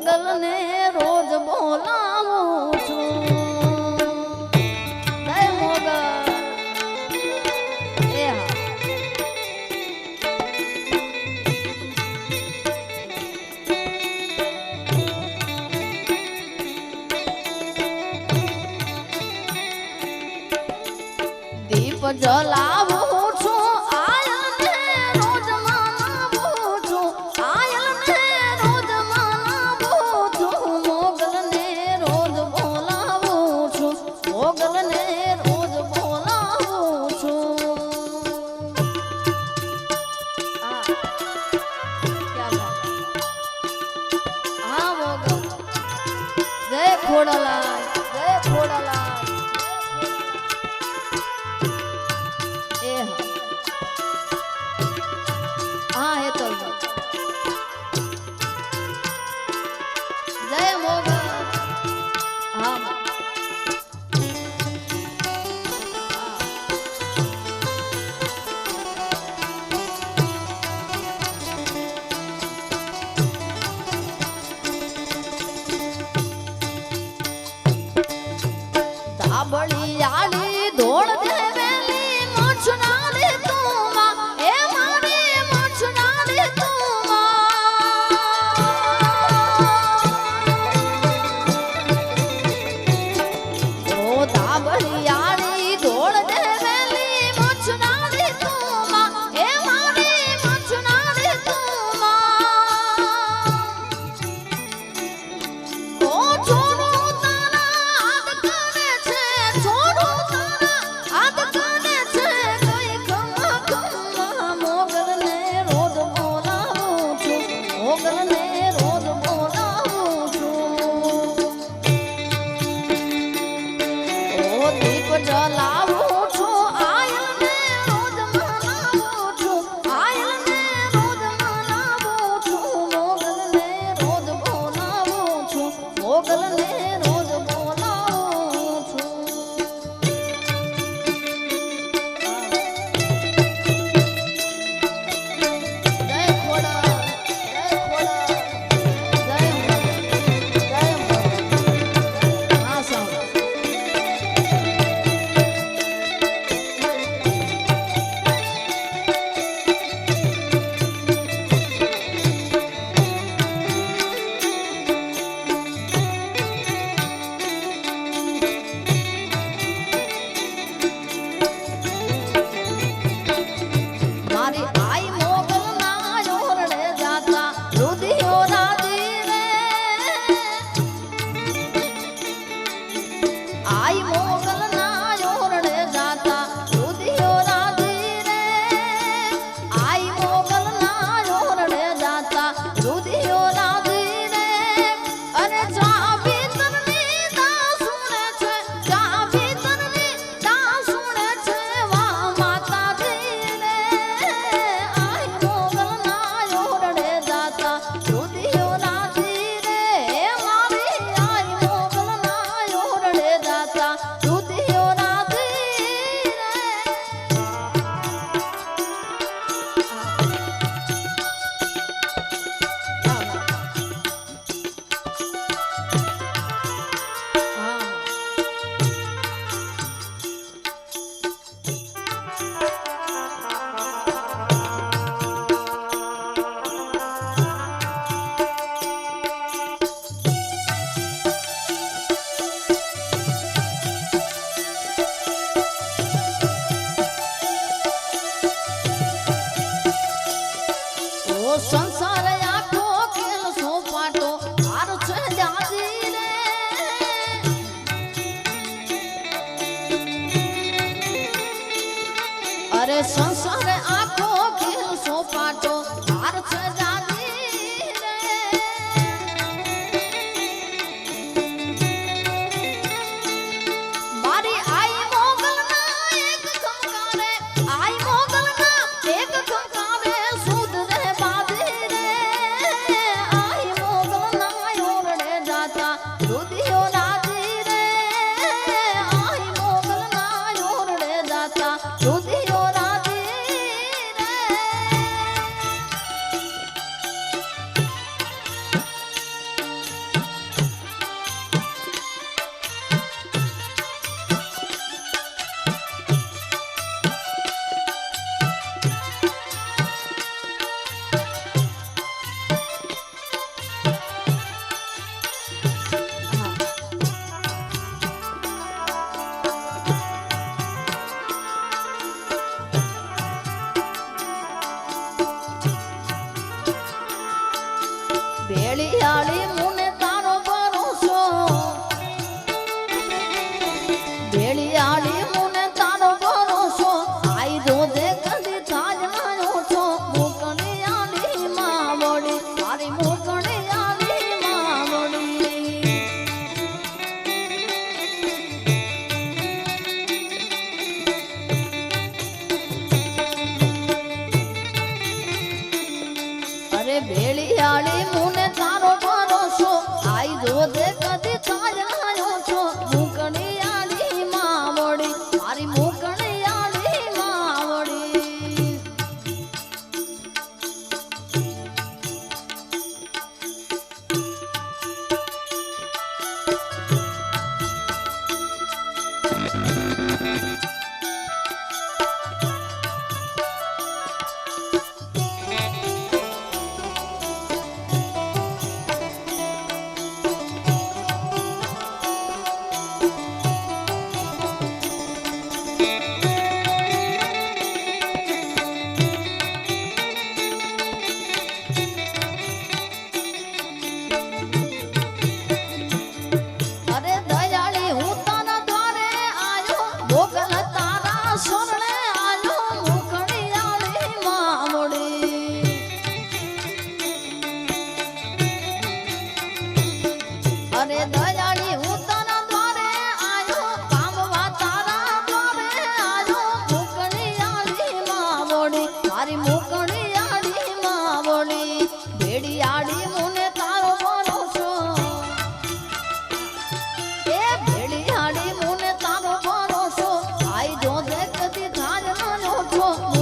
પગલ ને રોજ બોલાવું છું. જલા ભોળાલાલ જય ભોળાલાલ એ હા જય મોગ அவளும் સંસાર આખો ખેલ સોપાટો હાર છે જાજી રે અરે સં બેલિયાળી મુને તારો ભરોસો. બેલિયાળી મુને તારો ભરોસો. આઈ રોજે કદી થાજ નાયો છો. મોકલિયાળી માવડી તારી મારી મુકણી આડી માવળી ભેડી આડી મુને તારો મારો છો. એ ભેડી આડી મુને તારો મારો છો. આઈ જો દેખતી ધાર માનો છો.